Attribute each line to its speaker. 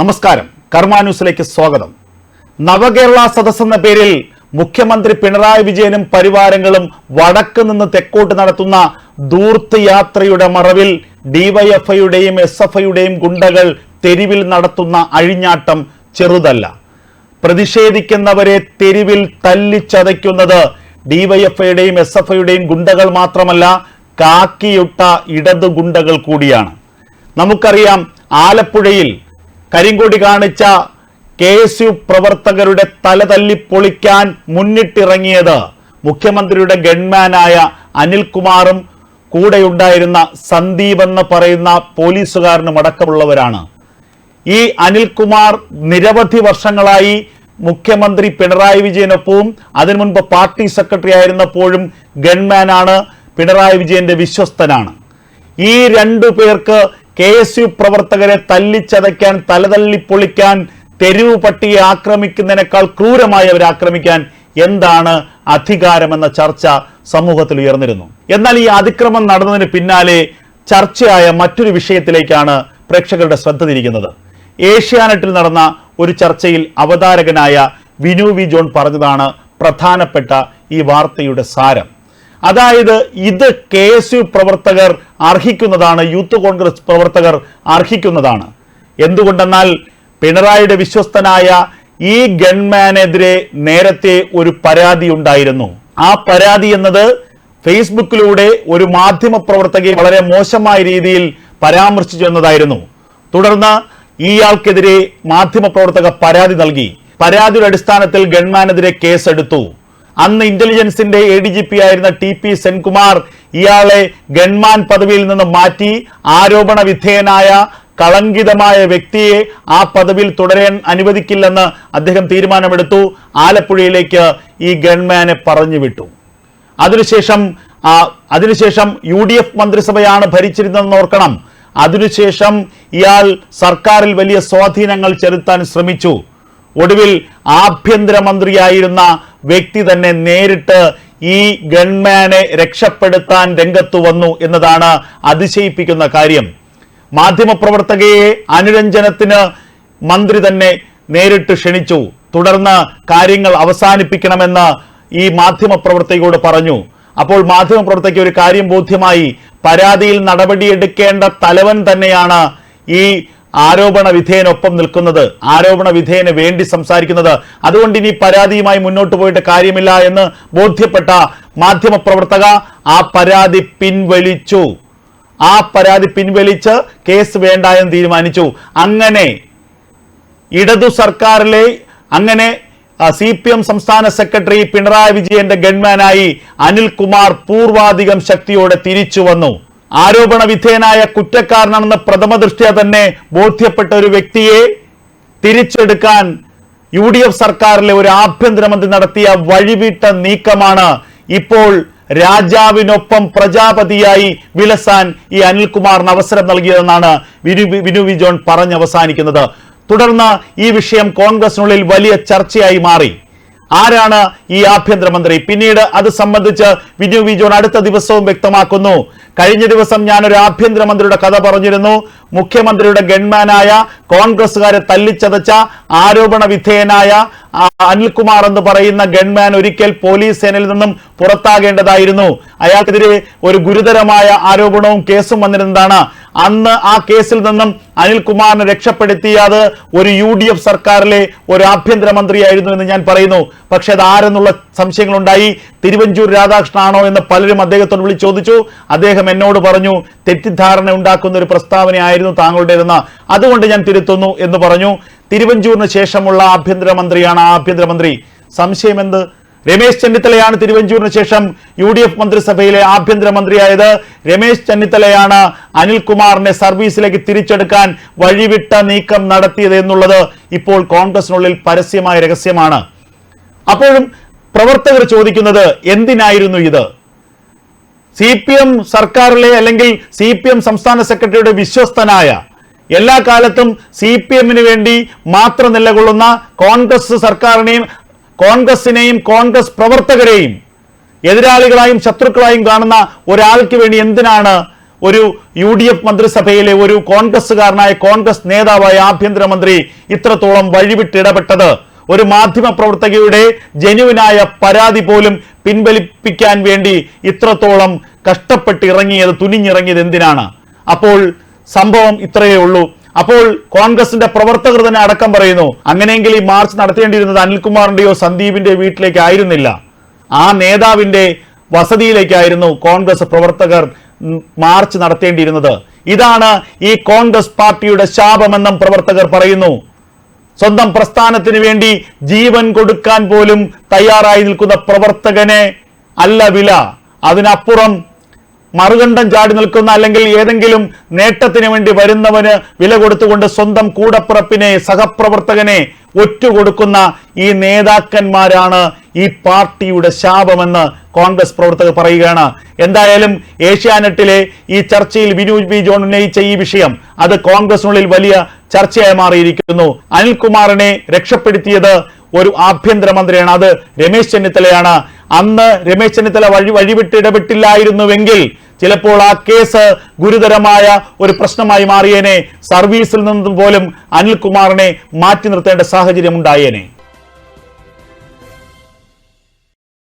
Speaker 1: നമസ്കാരം. കർമാന്യൂസിലേക്ക് സ്വാഗതം. നവകേരള സദസ് എന്ന പേരിൽ മുഖ്യമന്ത്രി പിണറായി വിജയനും പരിവാരങ്ങളും വടക്ക് നിന്ന് തെക്കോട്ട് നടത്തുന്ന ദൂർത്ത് യാത്രയുടെ മറവിൽ ഡിവൈഎഫ്ഐയുടെയും എസ് എഫ് ഐയുടെയും ഗുണ്ടകൾ തെരുവിൽ നടത്തുന്ന അഴിഞ്ഞാട്ടം ചെറുതല്ല. പ്രതിഷേധിക്കുന്നവരെ തെരുവിൽ തല്ലിച്ചതയ്ക്കുന്നത് ഡിവൈഎഫ്ഐയുടെയും എസ് എഫ് ഐയുടെയും ഗുണ്ടകൾ മാത്രമല്ല കാക്കിയുട്ട ഇടതു ഗുണ്ടകൾ കൂടിയാണ്. നമുക്കറിയാം ആലപ്പുഴയിൽ കരിങ്കൊടി കാണിച്ച കെ എസ് യു പ്രവർത്തകരുടെ തല തല്ലി പൊളിക്കാൻ മുന്നിട്ടിറങ്ങിയത് മുഖ്യമന്ത്രിയുടെ ഗൺമാനായ അനിൽകുമാറും കൂടെയുണ്ടായിരുന്ന സന്ദീപ് എന്ന് പറയുന്ന പോലീസുകാരനും അടക്കമുള്ളവരാണ്. ഈ അനിൽകുമാർ നിരവധി വർഷങ്ങളായി മുഖ്യമന്ത്രി പിണറായി വിജയനൊപ്പവും അതിനു മുൻപ് പാർട്ടി സെക്രട്ടറി ആയിരുന്നപ്പോഴും ഗൺമാനാണ് പിണറായി വിജയന്റെ വിശ്വസ്തനാണ്. ഈ രണ്ടു പേർക്ക് കെ എസ് യു പ്രവർത്തകരെ തല്ലിച്ചതയ്ക്കാൻ തലതല്ലി പൊളിക്കാൻ തെരുവ് പട്ടിയെ ആക്രമിക്കുന്നതിനേക്കാൾ ക്രൂരമായി അവരെ ആക്രമിക്കാൻ എന്താണ് അധികാരമെന്ന ചർച്ച സമൂഹത്തിൽ ഉയർന്നിരുന്നു. എന്നാൽ ഈ അതിക്രമം നടന്നതിന് പിന്നാലെ ചർച്ചയായ മറ്റൊരു വിഷയത്തിലേക്കാണ് പ്രേക്ഷകരുടെ ശ്രദ്ധ തിരിക്കുന്നത്. ഏഷ്യാനെറ്റിൽ നടന്ന ഒരു ചർച്ചയിൽ അവതാരകനായ വിനു വി ജോൺ പറഞ്ഞതാണ് പ്രധാനപ്പെട്ട ഈ വാർത്തയുടെ സാരം. അതായത് ഇത് കെ എസ് യു പ്രവർത്തകർ അർഹിക്കുന്നതാണ് യൂത്ത് കോൺഗ്രസ് പ്രവർത്തകർ അർഹിക്കുന്നതാണ്. എന്തുകൊണ്ടെന്നാൽ പിണറായിയുടെ വിശ്വസ്തനായ ഈ ഗൺമാനെതിരെ നേരത്തെ ഒരു പരാതി ഉണ്ടായിരുന്നു. ആ പരാതി എന്നത് ഫേസ്ബുക്കിലൂടെ ഒരു മാധ്യമ പ്രവർത്തകയെ വളരെ മോശമായ രീതിയിൽ പരാമർശിച്ചു എന്നതായിരുന്നു. തുടർന്ന് ഇയാൾക്കെതിരെ മാധ്യമ പ്രവർത്തക പരാതി നൽകി. പരാതിയുടെ അടിസ്ഥാനത്തിൽ ഗൺമാനെതിരെ കേസെടുത്തു. അന്ന് ഇന്റലിജൻസിന്റെ എ ഡി ജി പി ആയിരുന്ന ടി പി സെൻകുമാർ ഇയാളെ ഗൺമാൻ പദവിയിൽ നിന്ന് മാറ്റി ആരോപണ വിധേയനായ കളങ്കിതമായ വ്യക്തിയെ ആ പദവിയിൽ തുടരാൻ അനുവദിക്കില്ലെന്ന് അദ്ദേഹം തീരുമാനമെടുത്തു. ആലപ്പുഴയിലേക്ക് ഈ ഗൺമാനെ പറഞ്ഞു വിട്ടു അതിനുശേഷം അതിനുശേഷം യു ഡി എഫ് മന്ത്രിസഭയാണ് ഭരിച്ചിരുന്നതെന്ന് ഓർക്കണം. അതിനുശേഷം ഇയാൾ സർക്കാരിൽ വലിയ സ്വാധീനങ്ങൾ ചെലുത്താൻ ശ്രമിച്ചു. ഒടുവിൽ ആഭ്യന്തരമന്ത്രിയായിരുന്ന വ്യക്തി തന്നെ നേരിട്ട് ഈ ഗൺമാനെ രക്ഷപ്പെടുത്താൻ രംഗത്തു വന്നു എന്നതാണ് അതിശയിപ്പിക്കുന്ന കാര്യം. മാധ്യമപ്രവർത്തകയെ അനുരഞ്ജനത്തിന് മന്ത്രി തന്നെ നേരിട്ട് ക്ഷണിച്ചു. തുടർന്ന് കാര്യങ്ങൾ അവസാനിപ്പിക്കണമെന്ന് ഈ മാധ്യമപ്രവർത്തകയോട് പറഞ്ഞു. അപ്പോൾ മാധ്യമപ്രവർത്തകയ്ക്ക് ഒരു കാര്യം ബോധ്യമായി. പരാതിയിൽ നടപടിയെടുക്കേണ്ട തലവൻ തന്നെയാണ് ഈ ആരോപണ വിധേയനൊപ്പം നിൽക്കുന്നത് ആരോപണ വിധേയന് വേണ്ടി സംസാരിക്കുന്നത്. അതുകൊണ്ട് ഇനി പരാതിയുമായി മുന്നോട്ട് പോയിട്ട് കാര്യമില്ല എന്ന് ബോധ്യപ്പെട്ട മാധ്യമപ്രവർത്തക ആ പരാതി പിൻവലിച്ചു. ആ പരാതി പിൻവലിച്ച് കേസ് വേണ്ട എന്ന് തീരുമാനിച്ചു. അങ്ങനെ ഇടതു സർക്കാരിലെ അങ്ങനെ സി പി എം സംസ്ഥാന സെക്രട്ടറി പിണറായി വിജയന്റെ ഗൺമാനായി അനിൽകുമാർ പൂർവാധികം ശക്തിയോടെ തിരിച്ചു വന്നു. ആരോപണ വിധേയനായ കുറ്റക്കാരനാണെന്ന് പ്രഥമ ദൃഷ്ട്യാ തന്നെ ബോധ്യപ്പെട്ട ഒരു വ്യക്തിയെ തിരിച്ചെടുക്കാൻ യു ഡി എഫ് സർക്കാരിലെ ഒരു ആഭ്യന്തരമന്ത്രി നടത്തിയ വഴിവിട്ട നീക്കമാണ് ഇപ്പോൾ രാജാവിനൊപ്പം പ്രജാപതിയായി വിലസാൻ ഈ അനിൽകുമാറിന് അവസരം നൽകിയതെന്നാണ് വിനു വിനു വി ജോൺ പറഞ്ഞ് അവസാനിക്കുന്നത് തുടർന്ന് ഈ വിഷയം കോൺഗ്രസിനുള്ളിൽ വലിയ ചർച്ചയായി മാറി. ആരാണ് ഈ ആഭ്യന്തരമന്ത്രി? പിന്നീട് അത് സംബന്ധിച്ച് വിനു വി ജോൺ അടുത്ത ദിവസവും വ്യക്തമാക്കുന്നു. കഴിഞ്ഞ ദിവസം ഞാൻ ഒരു ആഭ്യന്തരമന്ത്രിയുടെ കഥ പറഞ്ഞിരുന്നു. മുഖ്യമന്ത്രിയുടെ ഗൺമാനായ കോൺഗ്രസുകാരെ തല്ലിച്ചതച്ച ആരോപണ വിധേയനായ അനിൽകുമാർ എന്ന് പറയുന്ന ഗൺമാൻ ഒരിക്കൽ പോലീസ് സേനയിൽ നിന്നും പുറത്താകേണ്ടതായിരുന്നു. അയാൾക്കെതിരെ ഒരു ഗുരുതരമായ ആരോപണവും കേസും വന്നിരുന്നതാണ്. അന്ന് ആ കേസിൽ നിന്നും അനിൽകുമാറിനെ രക്ഷപ്പെടുത്തിയത് ഒരു യു ഡി എഫ് സർക്കാരിലെ ഒരു ആഭ്യന്തരമന്ത്രിയായിരുന്നു എന്ന് ഞാൻ പറയുന്നു. പക്ഷെ അത് ആരെന്നുള്ള സംശയങ്ങളുണ്ടായി? തിരുവഞ്ചൂർ രാധാകൃഷ്ണനാണോ എന്ന് പലരും അദ്ദേഹത്തോട് വിളിച്ച് ചോദിച്ചു. അദ്ദേഹം എന്നോട് പറഞ്ഞു തെറ്റിദ്ധാരണ ഉണ്ടാക്കുന്ന ഒരു പ്രസ്താവനയായിരുന്നു താങ്കളുടേതെന്ന്. അതുകൊണ്ട് ഞാൻ തിരുത്തുന്നു എന്ന് പറഞ്ഞു. തിരുവഞ്ചൂരിന് ശേഷമുള്ള ആഭ്യന്തരമന്ത്രിയാണ് ആ ആഭ്യന്തരമന്ത്രി സംശയം എന്ത് രമേശ് ചെന്നിത്തലയാണ് തിരുവഞ്ചൂരിന് ശേഷം യു ഡി എഫ് മന്ത്രിസഭയിലെ ആഭ്യന്തരമന്ത്രിയായത്. രമേശ് ചെന്നിത്തലയാണ് അനിൽകുമാറിനെ സർവീസിലേക്ക് തിരിച്ചെടുക്കാൻ വഴിവിട്ട നീക്കം നടത്തിയത് എന്നുള്ളത് ഇപ്പോൾ കോൺഗ്രസിനുള്ളിൽ പരസ്യമായ രഹസ്യമാണ്. അപ്പോഴും പ്രവർത്തകർ ചോദിക്കുന്നത് എന്തിനായിരുന്നു ഇത്? സി പി എം സർക്കാരിലെ അല്ലെങ്കിൽ സി പി എം സംസ്ഥാന സെക്രട്ടറിയുടെ വിശ്വസ്തനായ എല്ലാ കാലത്തും സി പി എമ്മിന് വേണ്ടി മാത്രം നിലകൊള്ളുന്ന കോൺഗ്രസ് സർക്കാരിനെയും കോൺഗ്രസിനെയും കോൺഗ്രസ് പ്രവർത്തകരെയും എതിരാളികളായും ശത്രുക്കളായും കാണുന്ന ഒരാൾക്ക് വേണ്ടി എന്തിനാണ് ഒരു യു ഡി എഫ് മന്ത്രിസഭയിലെ ഒരു കോൺഗ്രസ്സുകാരനായ കോൺഗ്രസ് നേതാവായ ആഭ്യന്തരമന്ത്രി ഇത്രത്തോളം വഴിവിട്ട് ഇടപെട്ടത് ഒരു മാധ്യമ പ്രവർത്തകയുടെ ജനുവിനായ പരാതി പോലും പിൻവലിപ്പിക്കാൻ വേണ്ടി ഇത്രത്തോളം കഷ്ടപ്പെട്ട് ഇറങ്ങിയത് തുനിഞ്ഞിറങ്ങിയത് എന്തിനാണ്? അപ്പോൾ സംഭവം ഇത്രയേ ഉള്ളൂ. അപ്പോൾ കോൺഗ്രസിന്റെ പ്രവർത്തകർ തന്നെ അടക്കം പറയുന്നു അങ്ങനെയെങ്കിൽ ഈ മാർച്ച് നടത്തേണ്ടിയിരുന്നത് അനിൽകുമാറിന്റെയോ സന്ദീപിന്റെയോ വീട്ടിലേക്കായിരുന്നില്ല. ആ നേതാവിന്റെ വസതിയിലേക്കായിരുന്നു കോൺഗ്രസ് പ്രവർത്തകർ മാർച്ച് നടത്തേണ്ടിയിരുന്നത്. ഇതാണ് ഈ കോൺഗ്രസ് പാർട്ടിയുടെ ശാപമെന്നും പ്രവർത്തകർ പറയുന്നു. സ്വന്തം പ്രസ്ഥാനത്തിന് വേണ്ടി ജീവൻ കൊടുക്കാൻ പോലും തയ്യാറായി നിൽക്കുന്ന പ്രവർത്തകനെ അല്ല വില. അതിനപ്പുറം മറുകണ്ഠം ചാടി നിൽക്കുന്ന അല്ലെങ്കിൽ ഏതെങ്കിലും നേട്ടത്തിന് വേണ്ടി വരുന്നവന് വില കൊടുത്തുകൊണ്ട് സ്വന്തം കൂടപ്പിറപ്പിനെ സഹപ്രവർത്തകനെ ഒറ്റുകൊടുക്കുന്ന ഈ നേതാക്കന്മാരാണ് ഈ പാർട്ടിയുടെ ശാപമെന്ന് കോൺഗ്രസ് പ്രവർത്തകർ പറയുകയാണ്. എന്തായാലും ഏഷ്യാനെറ്റിലെ ഈ ചർച്ചയിൽ വിനു ബി ജോൺ ഉന്നയിച്ച ഈ വിഷയം അത് കോൺഗ്രസിനുള്ളിൽ വലിയ ചർച്ചയായി മാറിയിരിക്കുന്നു. അനിൽകുമാറിനെ രക്ഷപ്പെടുത്തിയത് ഒരു ആഭ്യന്തരമന്ത്രിയാണ്. അത് രമേശ് ചെന്നിത്തലയാണ്. അന്ന് രമേശ് ചെന്നിത്തല വഴി വഴിവിട്ട് ഇടപെട്ടില്ലായിരുന്നുവെങ്കിൽ ചിലപ്പോൾ ആ കേസ് ഗുരുതരമായ ഒരു പ്രശ്നമായി മാറിയേനെ. സർവീസിൽ നിന്നും പോലും അനിൽകുമാറിനെ മാറ്റി നിർത്തേണ്ട സാഹചര്യം ഉണ്ടായേനെ